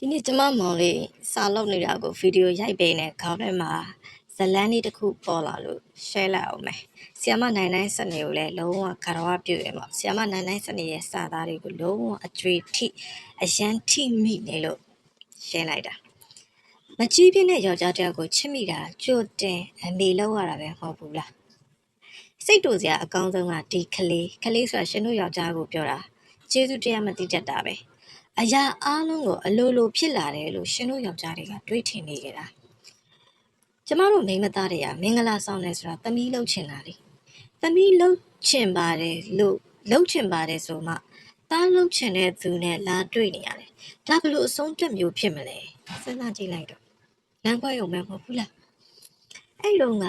ဒီနေ့ကျမမောင်လေးစာလုပ်နေတာကိုဗီဒီယိုရိုက်ပေးနေခေါင်းထဲမှာဇလန်းလေးတစ်ခုပေါ်လာလို့ share လိုက်အောင်မယ်။ဆီယမနိုင်နိုင်စနေကိုလည်းလုံးဝခရဝပြုတ်ရပါဆီယမနိုင်နိုင်စနေရဲ့စာသားတွေကိုလုံးဝအကျွေထိအရန်ထိမိနေလို့ share လိုက်တာ။မကြီးပြင်းတဲ့ယောက်ျားတစ်ယောက်ကိုချစ်မိတာကြိုတင်အမေလောက်ရတာပဲမဟုတ်ဘူးလား။စိတ်တူစရာအကောင်းဆုံးကဒီကလေးကလေးဆိုတာရှင်တို့ယောက်ျားကိုပြောတာကျေးဇူးတရားမသိတတ်တာပဲ။ အရာအားလုံးကိုအလိုလိုဖြစ်လာတယ်လို့ရှင်တို့ယောက်ျားတွေကတွေးထင်နေကြတာကျမတို့မိန်းမသားတွေကမင်္ဂလာဆောင်တယ်ဆိုတာသမီးလှုပ်ချင်တာလေသမီးလှုပ်ချင်ပါတယ်လို့လှုပ်ချင်ပါတယ်ဆိုမှသားလှုပ်ချင်တဲ့သူနဲ့လာတွေ့နေရတယ်ဒါဘလို့အဆုံးတက်မျိုးဖြစ်မလဲစဉ်းစားကြည့်လိုက်တော့လမ်းခွဲရုံပဲမဟုတ်ဘူးလားအဲ့လုံက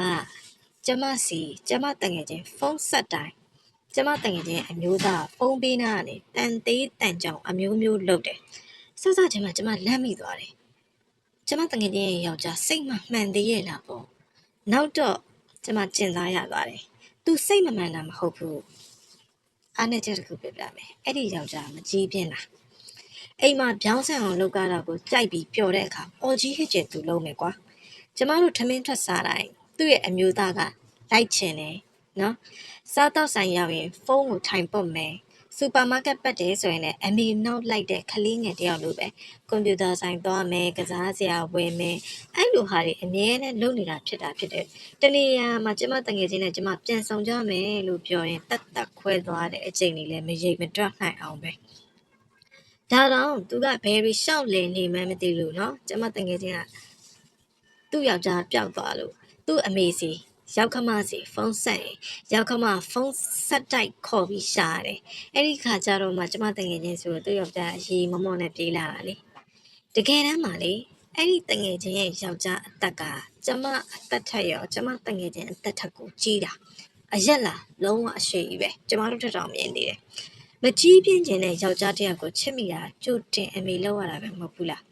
ကျမစီကျမတငယ်ချင်းဖုန်းဆက်တိုင်း ကျမတငယ်ချင်းအမျိုးသားဖုန်းပေးနာကနေတန်သေးတန်ကြောင်အမျိုးမျိုးလုပ်တယ်စစချင်းမှာကျမလမ်းမိသွားတယ်ကျမတငယ်ချင်းရဲ့ယောက်ျားစိတ်မမှန်သေးရဲ့လားပေါ့နောက်တော့ကျမကျင်စားရသွားတယ်သူစိတ်မမှန်တာမဟုတ်ဘူးအားနဲ့ချက်တစ်ခုပြပြမယ်အဲ့ဒီယောက်ျားမကြည်ပြင်းလားအိမ်မှာပြောင်းဆန်အောင်လုပ်ကြတာကိုကြိုက်ပြီးပျော်တဲ့အခါအော်ကြီးဟစ်ကျဲသူလုံးမယ်ကွာကျမတို့ထမင်းထွက်စားတိုင်းသူ့ရဲ့အမျိုးသားကလိုက်ချင်တယ် နော်စားတော့ဆိုင်ရောက်ရင်ဖုန်းကိုထိုင်ပုတ်မယ်စူပါမားကတ်ပတ်တယ်ဆိုရင်လည်းအမေနောက်လိုက်တဲ့ကလေးငယ်တယောက်လိုပဲကွန်ပျူတာဆိုင်သွားမယ်ကစားစရာဝယ်မယ်အဲ့လိုဟာတွေအမြဲတမ်းလုပ်နေတာဖြစ်တာဖြစ်တယ်တနေရာမှာကျမတငယ်ချင်းနဲ့ကျမပြန်ဆောင်ကြမယ်လို့ပြောရင်တတ်တတ်ခွဲသွားတဲ့အချိန်လေးလည်းမရိပ်မတွက်နိုင်အောင်ပဲဒါတော့သူကဘယ်ပြီးရှောက်လည်နေမှန်းမသိလို့เนาะကျမတငယ်ချင်းကသူ့ယောက်ျားပျောက်သွားလို့သူ့အမေစီ ရောက်ခမစီဖုန်းဆက်ရင်ရောက်ခမဖုန်းဆက်တိုက်ခေါ်ပြီးရှာတယ်အဲ့ဒီခါကျတော့မှကျမတငယ်ချင်းဆိုတော့သူ့ယောက်ျားရေမမော့နဲ့ပြေးလာတာလေတကယ်တမ်းမှလေအဲ့ဒီတငယ်ချင်းရဲ့ယောက်ျားအသက်ကကျမအသက်ထက်ရောကျမတငယ်ချင်းအသက်ထက်ကိုကြီးတာအရက်လားလုံးဝအရှိကြီးပဲကျမတို့ထက်တောင်မြင်နေတယ်မကြီးပြင်းခြင်းနဲ့ယောက်ျားတစ်ယောက်ကိုချစ်မိတာကြိုတင်အမေလောက်ရတာပဲမဟုတ်ဘူးလား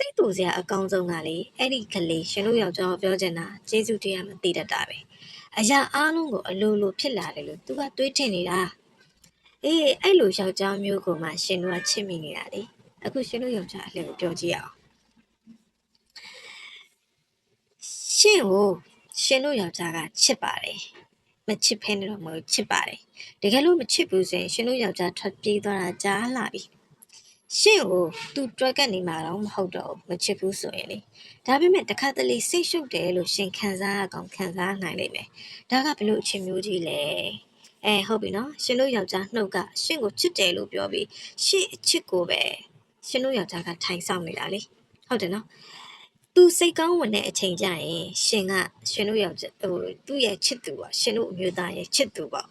စိတ်တူစရာအကောင်းဆုံးကလေအဲ့ဒီကလေးရှင်တို့ယောက်ျားကိုပြောချင်တာကျေးဇူးတရားမသိတတ်တာပဲအရာအားလုံးကိုအလိုလိုဖြစ်လာတယ်လို့သူကတွေးထင်နေတာအေးအဲ့လိုယောက်ျားမျိုးကိုမှရှင်တို့ကချစ်မိနေတာလေအခုရှင်တို့ယောက်ျားအလှကိုပြောကြည့်အောင်ရှင်ကိုရှင်တို့ယောက်ျားကချစ်ပါတယ်မချစ်ဖဲနေတော့မလို့ချစ်ပါတယ်တကယ်လို့မချစ်ဘူးဆိုရင်ရှင်တို့ယောက်ျားထွက်ပြေးသွားတာကြားလာပြီ ရှင့်ကိုသူတွက်ကနေမှာတော့မဟုတ်တော့ဘူးမချစ်ဘူးဆိုရင်လေဒါပေမဲ့တစ်ခါတလေစိတ်ရှုပ်တယ်လို့ရှင်ခံစားရကောင်ခံစားနိုင်လိမ့်မယ်ဒါကဘလို့အချင်းမျိုးကြီးလဲအဲဟုတ်ပြီနော်ရှင်တို့ယောက်ျားနှုတ်ကရှင်ကိုချစ်တယ်လို့ပြောပြီးရှင့်အချစ်ကိုပဲရှင်တို့ယောက်ျားကထိုင်ဆောင်နေတာလေဟုတ်တယ်နော်သူစိတ်ကောင်းဝင်တဲ့အချိန်ကျရင်ရှင်ကရှင်တို့ယောက်ျားဟိုသူ့ရဲ့ချစ်သူပါရှင်တို့အမျိုးသားရဲ့ချစ်သူပေါ့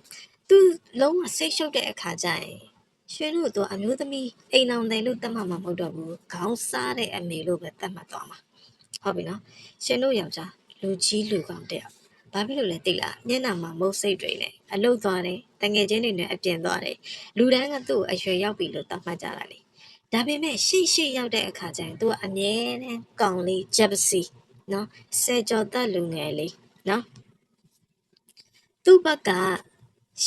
သူလုံးဝစိတ်ရှုပ်တဲ့အခါကျရင် ရှင်တို့တော့အမျိုးသမီးအိမ်အောင်တယ်လို့သတ်မှတ်မှာမဟုတ်တော့ဘူးခေါင်းစားတဲ့အမေလို့ပဲသတ်မှတ်သွားမှာဟုတ်ပြီနော်ရှင်တို့ယောက်ျားလူကြီးလူကောင်းတဲ့ဘာဖြစ်လို့လဲသိလားမျက်နှာမှာမုတ်စိတ်တွေနဲ့အလုတ်သွားတယ်တငယ်ချင်းတွေနဲ့အပြင်သွားတယ်လူတန်းကသူ့ကိုအရွယ်ရောက်ပြီလို့သတ်မှတ်ကြတာလေဒါပေမဲ့ရှေ့ရှေ့ရောက်တဲ့အခါကျရင်သူကအမြဲတမ်းကောင်းလေးဂျက်ပစီနော်ဆယ်ကျော်သက်လူငယ်လေးနော်သူ့ဘက်က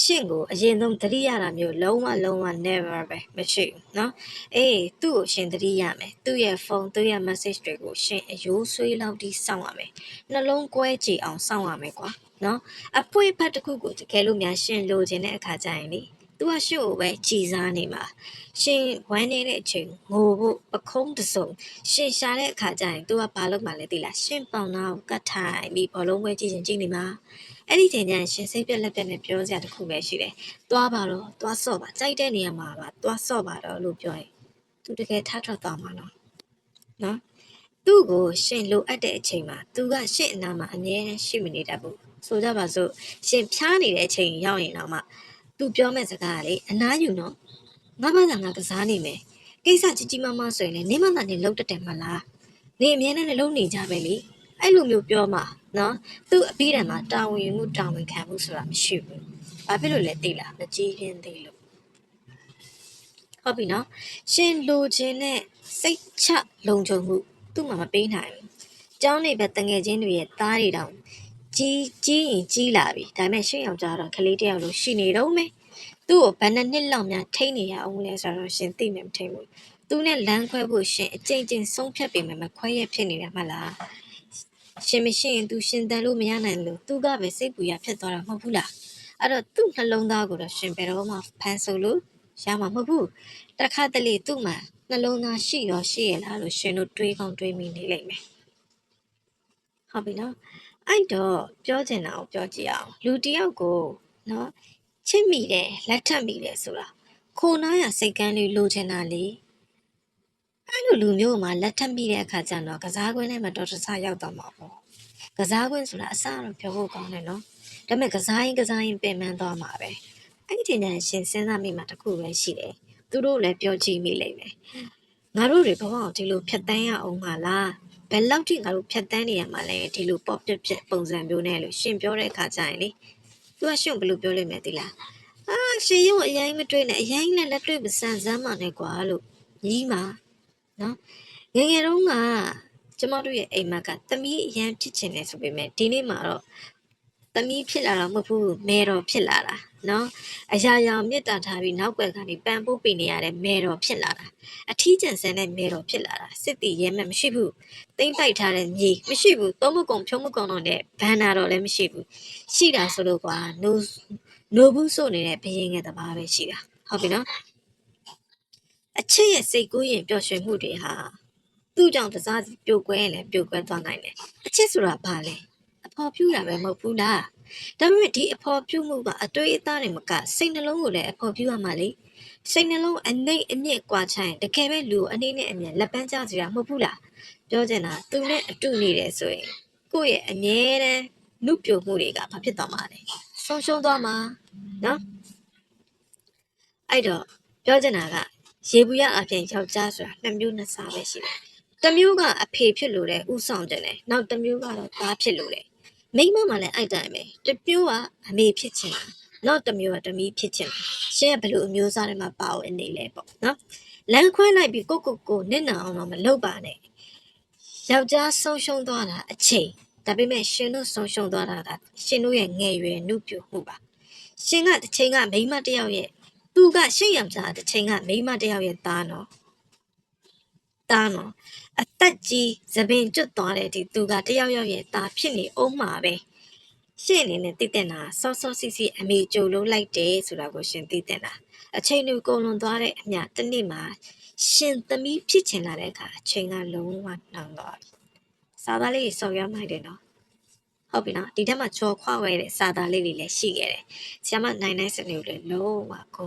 ရှင့်ကိုအရင်ဆုံးသတိရတာမျိုးလုံးဝလုံးဝ never ပဲမရှိဘူးเนาะအေးသူ့ကိုရှင်သတိရမယ်သူ့ရဲ့ဖုန်းသူ့ရဲ့ message တွေကိုရှင်အယိုးဆွေးလောက်ထိစောင့်ရမယ်နှလုံးကွဲကြည်အောင်စောင့်ရမယ်ကွာเนาะအပွေဖတ်တစ်ခုကိုတကယ်လို့များရှင်လိုချင်တဲ့အခါကျရင်လေ သူကရှင့်ကိုပဲကြည်စားနေမှာရှင်ဝမ်းနေတဲ့အချိန်ငိုဖို့ပခုံးတစုံရှင်ရှာတဲ့အခါကျရင် तू ကဘာလုပ်မှလဲသိလားရှင်ပေါင်နာကိုကတ်ထိုင်ပြီးဘောလုံးပွဲကြည့်ရင်ကြည့်နေမှာအဲ့ဒီချိန်ကျရင်ရှင်စိတ်ပြက်လက်ပြက်နဲ့ပြောစရာတစ်ခုပဲရှိတယ်။သွားပါတော့သွားဆော့ပါကြိုက်တဲ့နေရာမှာပါသွားဆော့ပါတော့လို့ပြောရင်သူတကယ်ထထွက်သွားမှာနော်။နော်။သူ့ကိုရှင်လိုအပ်တဲ့အချိန်မှာသူကရှင့်အနာမှာအမြဲတမ်းရှိမနေတတ်ဘူး။ဆိုကြပါစို့ရှင်ဖျားနေတဲ့အချိန်ရောက်ရင်တော့မှ သူပြောမဲ့စကားကလေအနားယူနော်။ငါမှသာငါကစားနေမယ်။ကိစ္စကြီးကြီးမားမားဆိုရင်လည်းနေမသာနေလုံးတက်တယ်မလား။နေအမြဲတမ်းလည်းလုံးနေကြပဲလေ။အဲ့လိုမျိုးပြောမှာနော်သူ့အပြီးတံမှာတာဝန်ယူမှုတာဝန်ခံမှုဆိုတာမရှိဘူး။ဘာဖြစ်လို့လဲသိလားမကြည့်ရင်သိလို့ဟုတ်ပြီနော်ရှင်လိုချင်တဲ့စိတ်ချလုံခြုံမှုသူ့မှာမပေးနိုင်ဘူး။ကျောင်းနေပဲတငယ်ချင်းတွေရဲ့သားတွေတောင် ကြီးကြီးရင်ကြီးလာပြီဒါပေမဲ့ရှင့်ယောက်ျားတော့ကလေးတစ်ယောက်လိုရှိနေတော့မယ်သူ့ကိုဘယ်နှစ်နှစ်လောက်များထိန်းနေရအောင်လဲဆိုတော့ရှင်သိမယ်မထိန်းဘူးသူနဲ့လမ်းခွဲဖို့ရှင်အကြိမ်ကြိမ်ဆုံးဖြတ်ပေမဲ့မခွဲရဖြစ်နေတယ်မဟုတ်လားရှင်မရှိရင် तू ရှင်တန်လို့မရနိုင်လို့သူကပဲစိတ်ပူရဖြစ်သွားတာမဟုတ်ဘူးလားအဲ့တော့သူ့နှလုံးသားကိုတော့ရှင်ဘယ်တော့မှဖန်ဆိုလို့ရမှာမဟုတ်ဘူးတခါတလေသူ့မှာနှလုံးသားရှိရောရှိရလားလို့ရှင်တို့တွေးကောင်းတွေးမိနေလိမ့်မယ်ဟုတ်ပြီနော် အဲ့တော့ပြောချင်တာကိုပြောကြည့်အောင်လူတစ်ယောက်ကိုနော်ချစ်မိတယ်လက်ထပ်မိတယ်ဆိုတာခိုနာရစိတ်ကန်းလေးလိုချင်တာလေအဲ့လိုလူမျိုးမှာလက်ထပ်မိတဲ့အခါကျတော့ကစားကွင်းထဲမှာတော်တော်ဆရောက်သွားမှာပေါ့ကစားကွင်းဆိုတာအစတော့ပြောဖို့ကောင်းတယ်နော်ဒါပေမဲ့ကစားရင်ကစားရင်ပင်ပန်းသွားမှာပဲအဲ့ဒီတင်တဲ့ရှင်စဉ်းစားမိမှာတစ်ခုပဲရှိတယ်သူတို့လည်းပြောကြည့်မိလိမ့်မယ်ငါတို့တွေဘဝကိုဒီလိုဖြတ်တန်းရအောင်မလား ဘယ်လောက်ထိငါတို့ဖြတ်တန်းနေရမှာလဲဒီလိုပေါ့ပြက်ပြက်ပုံစံမျိုးနဲ့လို့ရှင်ပြောတဲ့အခါကျရင်လေသူကရှင်ဘယ်လိုပြောလိမ့်မယ်ဒီလားအာရှင်ရုံအရင်မတွေ့နဲ့အရင်လည်းလက်တွေ့မဆန်စမ်းပါနဲ့ကွာလို့ညီးပါနော်ငယ်ငယ်တုန်းကကျမတို့ရဲ့အိမ်မက်ကတမီးအရန်ဖြစ်ချင်တယ်ဆိုပေမဲ့ဒီနေ့မှာတော့ တမီးဖြစ်လာတာမဟုတ်ဘူးမဲတော်ဖြစ်လာတာနော်အရာရာမေတ္တာထားပြီးနောက်ွယ်ကနေပန်ပိုးပေးနေရတဲ့မဲတော်ဖြစ်လာတာအထီးကျန်ဆန်တဲ့မဲတော်ဖြစ်လာတာစစ်တီရဲမဲ့မရှိဘူးတိမ့်ပိုက်ထားတဲ့မြေမရှိဘူးသုံးမကုံဖြုံးမကုံတော့တဲ့ဘန်နာတော်လည်းမရှိဘူးရှိတာဆိုလို့ကွာနိုးနိုးဘူးဆိုနေတဲ့ဘယင်းငယ်တဘာပဲရှိတာဟုတ်ပြီနော်အချစ်ရဲ့စိတ်ကူးရင်ပျော်ရွှင်မှုတွေဟာသူ့ကြောင့်တစားစီပြိုကွဲရင်လည်းပြိုကွဲသွားနိုင်တယ်အချစ်ဆိုတာဘာလဲ အဖော်ပြူတာပဲမဟုတ်ဘူးလားဒါပေမဲ့ဒီအဖော်ပြူမှုကအတွေ့အသားတွေမကစိတ်နှလုံးကိုလည်းအဖော်ပြူရမှာလေစိတ်နှလုံးအနှိမ့်အမြင့်ကွာချင်တကယ်ပဲလူအနှိမ့်နဲ့အမြင့်လက်ပန်းကျစရာမဟုတ်ဘူးလားပြောချင်တာသူနဲ့အတူနေတယ်ဆိုရင်ကိုယ့်ရဲ့အငြင်းတန်းနှုတ်ပြမှုတွေကဘာဖြစ်သွားမှာလဲဆုံးရှုံးသွားမှာနော်အဲ့တော့ပြောချင်တာကရေဘူးရအပြင်ယောက်ျားဆိုတာနှစ်မျိုးနှစ်စားပဲရှိတယ်တစ်မျိုးကအဖေဖြစ်လို့လေဥဆောင်တယ်လေနောက်တစ်မျိုးကတော့သားဖြစ်လို့လေ မိန်းမမှလည်းအဲ့တိုင်းပဲတစ်မျိုးကအမေဖြစ်ချင်တာနောက်တစ်မျိုးကတမီးဖြစ်ချင်တာရှင်းကဘယ်လိုအမျိုးအစားတွေမှာပါဝင်နေလဲပေါ့နော်လမ်းခွဲလိုက်ပြီးကိုကိုကိုနစ်နာအောင်တော့မလုပ်ပါနဲ့ယောက်ျားဆုံးရှုံးသွားတာအချိန်ဒါပေမဲ့ရှင်တို့ဆုံးရှုံးသွားတာကရှင်တို့ရဲ့ငယ်ရွယ်နှုတ်ပြမှုပါရှင်ကတစ်ချိန်ကမိန်းမတစ်ယောက်ရဲ့သူကရှင့်ယောက်ျားတစ်ချိန်ကမိန်းမတစ်ယောက်ရဲ့သားနော် သားနော်အသက်ကြီးသပင်ကျွတ်သွားတဲ့ဒီသူကတယောက်ယောက်ရဲ့သားဖြစ်နေအောင်မှာပဲရှင့်အနေနဲ့တည်တဲ့နာဆော့ဆော့စီစီအမေကြိုလို့လိုက်တယ်ဆိုတာကိုရှင်တည်တဲ့နာအချိန်တွေကုန်လွန်သွားတဲ့အမျှတစ်နေ့မှာရှင်သမီးဖြစ်ချင်လာတဲ့အခါအချိန်ကလုံးဝနှောင်းသွားပြီစာသားလေးစော်ရမိုက်တယ်နော်ဟုတ်ပြီနော်ဒီထက်မှချော်ခွာဝဲတဲ့စာသားလေးတွေလည်းရှိခဲ့တယ်ဆရာမနိုင်နိုင်စနေကိုလည်းလုံးဝဂုဏ်ပြု